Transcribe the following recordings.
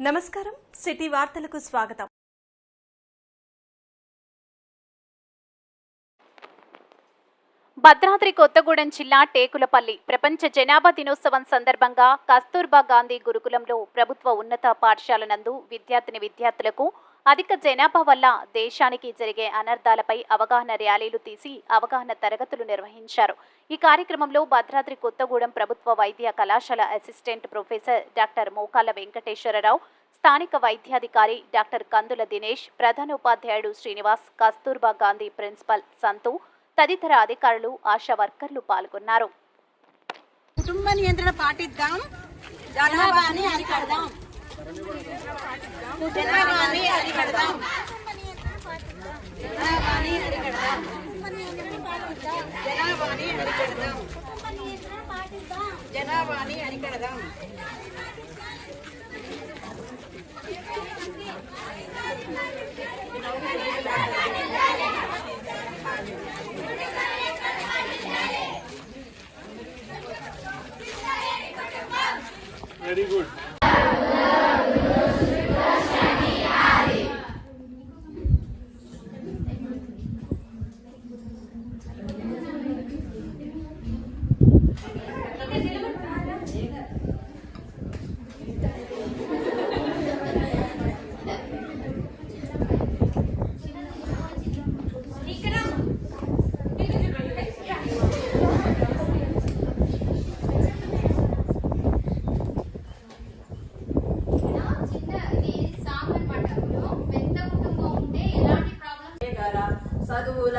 నమస్కారం. సిటీ వార్తలకు స్వాగతం. భద్రాద్రి కొత్తగూడెం జిల్లా టేకులపల్లి ప్రపంచ జనాభా దినోత్సవం సందర్భంగా కస్తూర్బా గాంధీ గురుకులంలో ప్రభుత్వ ఉన్నత పాఠశాల నందు విద్యార్థిని విద్యార్థులకు అధిక జనాభా వల్ల దేశానికి జరిగే అనర్థాలపై అవగాహన ర్యాలీలు తీసి అవగాహన తరగతులు నిర్వహించారు. ఈ కార్యక్రమంలో భద్రాద్రి కొత్తగూడెం ప్రభుత్వ వైద్య కళాశాల అసిస్టెంట్ ప్రొఫెసర్ డాక్టర్ మోకాల వెంకటేశ్వరరావు స్థానిక వైద్యాధికారి డాక్టర్ కందుల దినేష్ ప్రధానోపాధ్యాయుడు శ్రీనివాస్ కస్తూర్బా గాంధీ ప్రిన్సిపల్ సంతు తదితర అధికారులు ఆశా వర్కర్లు పాల్గొన్నారు. కుటుంబ నియంత్రణ పాటిద్దాం. జనాభాని అరికడదాం. జనాభాని అరికడదాం జనాభాని అరికడదాం జనాభాని అరికడదాం జనాభాని అరికడదాం వెరీ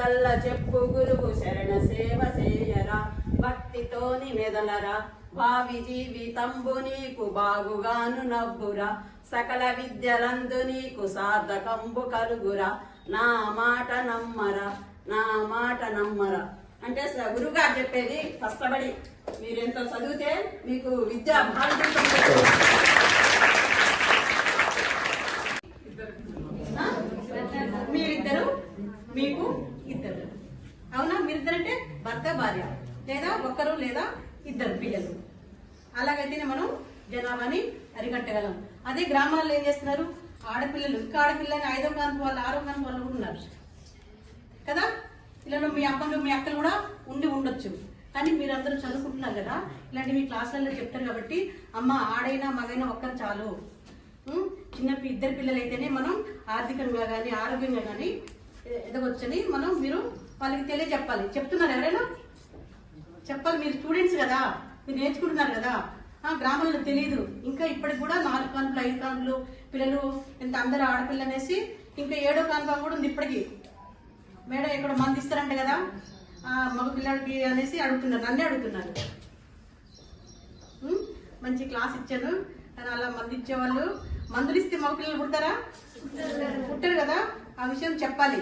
చదువులల్ల చెప్పు గురువు శరణ సేవ చేయరా? భక్తితోని మెదలరా భావి జీవితంబు నీకు బాగుగాను నవ్వురా. సకల విద్యలందు నీకు సార్థకంబు కలుగురా. నా మాట నమ్మరా? నా మాట నమ్మరా? అంటే స- గురువుగారు చెప్పేది కష్టపడి మీరెంతో చదివితే మీకు విద్యా భారతం ఆ? మీరిద్దరు మీకు ఇద్దరు అవునా మీరిద్దరంటే భర్త భార్య లేదా ఒక్కరు లేదా ఇద్దరు పిల్లలు. అలాగైతేనే మనం జనాభాని అరికట్టగలం. అదే గ్రామాల్లో ఏం చేస్తున్నారు? ఆడపిల్లలు. ఇంకా ఆడపిల్లని ఐదో కాన్పు వాళ్ళు ఆరో కాన్పు వాళ్ళు ఉన్నారు. కదా? ఇలా మీ అమ్మలు మీ అక్కలు కూడా ఉండి ఉండొచ్చు. కానీ మీరందరూ చదువుకుంటున్నారు కదా? ఇలాంటి మీ క్లాసులలో చెప్తారు కాబట్టి అమ్మ ఆడైనా మగైనా ఒక్కరు చాలు. చిన్న ఇద్దరు పిల్లలు అయితేనే మనం ఆర్థికంగా కానీ ఆరోగ్యంగా కానీ ఎదగొచ్చని మనం మీరు వాళ్ళకి తెలియజెప్పాలి. చెప్తున్నారు ఎవరైనా? చెప్పాలి. మీరు స్టూడెంట్స్ కదా. మీరు నేర్చుకుంటున్నారు కదా. ఆ గ్రామంలో తెలియదు ఇంకా ఇప్పటికి కూడా నాలుగు కాన్పులు ఐదు కాన్పులు పిల్లలు ఎంత అందరూ ఆడపిల్ల అనేసి ఇంకా ఏడో కాన్పా కూడా ఉంది ఇప్పటికి. మేడం ఇక్కడ మంది ఇస్తారంట కదా. మగ పిల్లడికి అనేసి అడుగుతున్నారు. నన్నే అడుగుతున్నారు. మంచి క్లాస్ ఇచ్చాను. కానీ అలా మంది ఇచ్చేవాళ్ళు. మందులు ఇస్తే మగ పిల్లలు పుడతారా? పుట్టారు కదా. ఆ విషయం చెప్పాలి.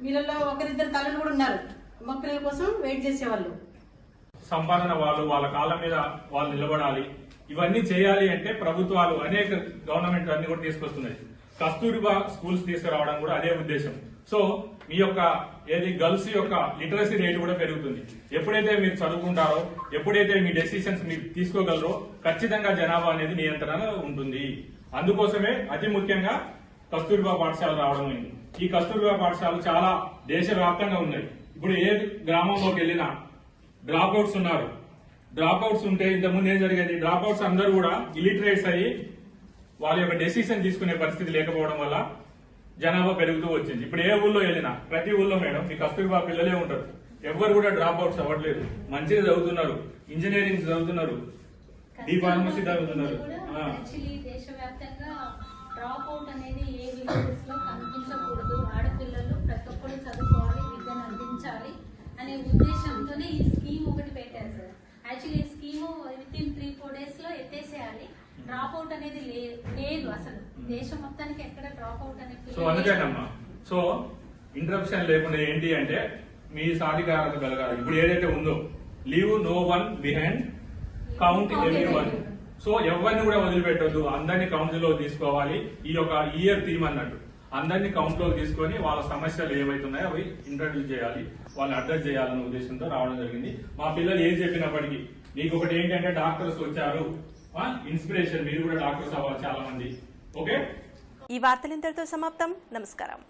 వీళ్ళలో ఒకరిద్దరు తల్లులు కూడా ఉన్నారు. మగ కోసం వెయిట్ చేసేవాళ్ళు. సంపాదన వాళ్ళు వాళ్ళ కాళ్ళ మీద వాళ్ళు నిలబడాలి. ఇవన్నీ చేయాలి అంటే ప్రభుత్వాలు అనేక గవర్నమెంట్ అన్ని కూడా తీసుకొస్తున్నాయి. కస్తూరిబా స్కూల్స్ తీసుకురావడం కూడా అదే ఉద్దేశం. సో మీ యొక్క ఏది గర్ల్స్ యొక్క లిటరసీ రేట్ కూడా పెరుగుతుంది. ఎప్పుడైతే మీరు చదువుకుంటారో ఎప్పుడైతే మీ డెసిషన్స్ మీరు తీసుకోగలరో ఖచ్చితంగా జనాభా అనేది నియంత్రణ ఉంటుంది. అందుకోసమే అతి ముఖ్యంగా కస్తూరిబా పాఠశాల రావడం అయింది. ఈ కస్తూరిబా పాఠశాలలు చాలా దేశవ్యాప్తంగా ఉన్నాయి. ఇప్పుడు ఏ గ్రామంలోకి వెళ్ళినా డ్రాప్ అవుట్స్ ఉన్నారు. డ్రాప్ అవుట్స్ ఉంటే ఇంతకుముందు ఏం జరిగేది? డ్రాప్ అవుట్స్ అందరూ కూడా ఇలిటరేట్స్ అయ్యి వాళ్ళ యొక్క డెసిషన్ తీసుకునే పరిస్థితి లేకపోవడం వల్ల జనాభా పెరుగుతూ వచ్చింది. ఇప్పుడు ఏ ఊళ్ళో వెళ్ళినా ప్రతి ఊళ్ళో మేడం మీ కస్తూరిబా పిల్లలే ఉంటారు. ఎవరు కూడా డ్రాప్ అవుట్స్ అవ్వట్లేదు. మంచిగా చదువుతున్నారు. ఇంజనీరింగ్ చదువుతున్నారు. డి ఫార్మసీ చదువుతున్నారు. డ్రాప్ అవుట్ అనేది కనిపించకూడదు. ఆడపిల్లలు ప్రతి ఒక్కరు చదువుకోవాలి విద్యను అందించాలి అనే ఉద్దేశంతోనే ఈ స్కీమ్ ఒకటి పెట్టారు సార్. యాక్చువల్లీ ఈ scheme with in three four డేస్లో ఎత్తేసేయాలి. డ్రాప్ అవుట్ అనేది లేదు అసలు. దేశం మొత్తానికి ఎక్కడ డ్రాప్ అవుట్ అనే సో అందుకేనమ్మా. సో ఇంటరప్షన్ లేకుండా ఏంటి అంటే మీ సాధికారత కలగాలి. ఇప్పుడు ఏదైతే ఉందో leave no one behind count every one so ఎవరిని కూడా వదిలిపెట్టొద్దు. అందరినీ కౌన్సిల్లో లో తీసుకోవాలి. ఈ యొక్క ఇయర్ థీమ్ అన్నట్టు. అందరినీ కౌంట్లో తీసుకొని వాళ్ళ సమస్యలు ఏవైతున్నాయో అవి ఇంట్రడ్యూస్ చేయాలి. వాళ్ళని అడ్రస్ చేయాలనే ఉద్దేశంతో రావడం జరిగింది. మా పిల్లలు ఏం చెప్పినప్పటికీ మీకు ఒకటి ఏంటంటే డాక్టర్స్ వచ్చారు. ఇన్స్పిరేషన్ మీరు కూడా డాక్టర్స్ అవ్వాలి చాలా మంది ఓకే? ఈ వార్తలు ఇంతటితో సమాప్తం. నమస్కారం.